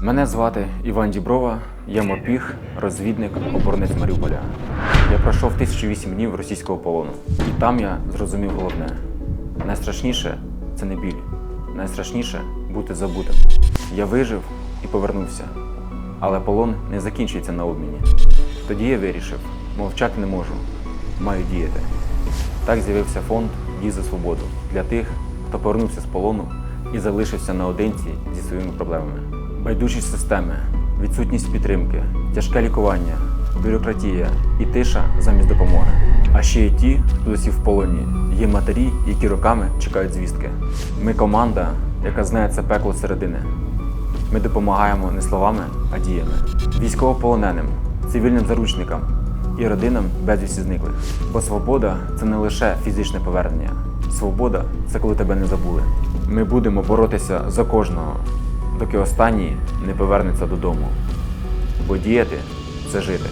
Мене звати Іван Діброва, я морпіг, розвідник, оборонець Маріуполя. Я пройшов 1008 днів російського полону. І там я зрозумів головне: найстрашніше це не біль, найстрашніше бути забутим. Я вижив і повернувся. Але полон не закінчується на обміні. Тоді я вирішив, мовчати не можу, маю діяти. Так з'явився фонд Дій за свободу для тих, хто повернувся з полону і залишився наодинці зі своїми проблемами. Байдужість системи, відсутність підтримки, тяжке лікування, бюрократія і тиша замість допомоги. А ще є ті, хто досі в полоні. Є матері, які роками чекають звістки. Ми команда, яка знає це пекло середини. Ми допомагаємо не словами, а діями. Військовополоненим, цивільним заручникам і родинам безвісті зниклих. Бо свобода це не лише фізичне повернення. Свобода це коли тебе не забули. Ми будемо боротися за кожного, доки останній не повернеться додому. Бо діяти це жити.